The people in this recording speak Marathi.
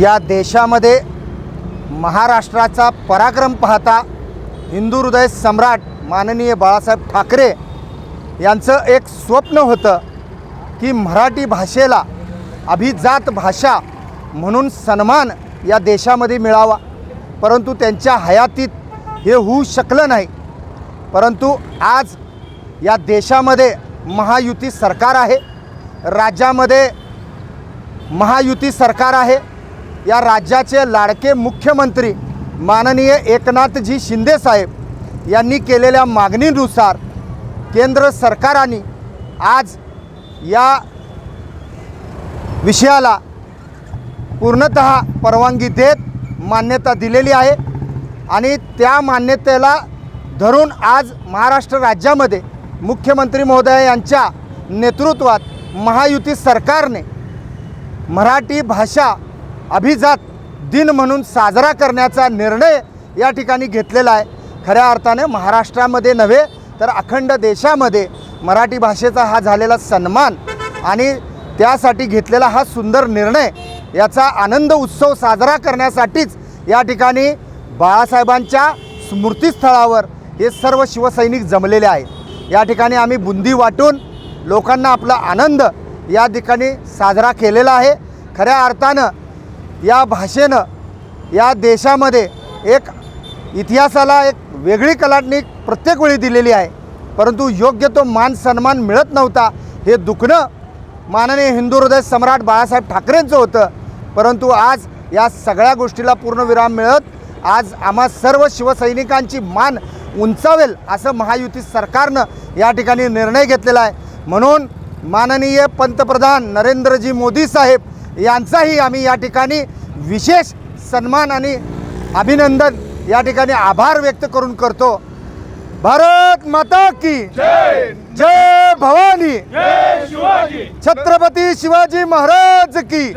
या देशामध्ये महाराष्ट्राचा पराक्रम पाहता हिंदू हृदय सम्राट माननीय बाळासाहेब ठाकरे यांचं एक स्वप्न होतं की मराठी भाषेला अभिजात भाषा म्हणून सन्मान या देशामध्ये मिळावा. परंतु त्यांच्या हयातीत हे होऊ शकलं नाही. परंतु आज या देशामध्ये महायुती सरकार आहे. राज्यामध्ये महायुती सरकार आहे. या राज्याचे लाडके मुख्यमंत्री माननीय एकनाथजी शिंदेसाहेब यांनी केलेल्या मागणीनुसार केंद्र सरकाराने आज या विषयाला पूर्णत परवानगी देत मान्यता दिलेली आहे आणि त्या मान्यतेला धरून आज महाराष्ट्र राज्यामध्ये मुख्यमंत्री महोदय यांच्या नेतृत्वात महायुती सरकारने मराठी भाषा अभिजात दिन म्हणून साजरा करण्याचा निर्णय या ठिकाणी घेतलेला आहे. खऱ्या अर्थाने महाराष्ट्रामध्ये नव्हे तर अखंड देशामध्ये मराठी भाषेचा हा झालेला सन्मान आणि त्यासाठी घेतलेला हा सुंदर निर्णय याचा आनंद उत्सव साजरा करण्यासाठीच या ठिकाणी बाळासाहेबांच्या स्मृतीस्थळावर हे सर्व शिवसैनिक जमलेले आहेत. या ठिकाणी आम्ही बुंदी वाटून लोकांना आपला आनंद या ठिकाणी साजरा केलेला आहे. खऱ्या अर्थानं या भाषेनं या देशामध्ये एक इतिहासाला एक वेगळी कलाटणी प्रत्येक वेळी दिलेली आहे. परंतु योग्य तो मान सन्मान मिळत नव्हता हे दुखणं माननीय हिंदू हृदय सम्राट बाळासाहेब ठाकरेंचं होतं. परंतु आज या सगळ्या गोष्टीला पूर्णविराम मिळत आज आम्हा सर्व शिवसैनिकांची मान उंचावेल असं महायुती सरकारनं या ठिकाणी निर्णय घेतलेला आहे. म्हणून माननीय पंतप्रधान नरेंद्रजी मोदी साहेब यांचाही आम्ही या ठिकाणी विशेष सन्मान आणि अभिनंदन या ठिकाणी आभार व्यक्त करून करतो. भारत माता की जय जय भवानी. जय शिवाजी. छत्रपती शिवाजी महाराज की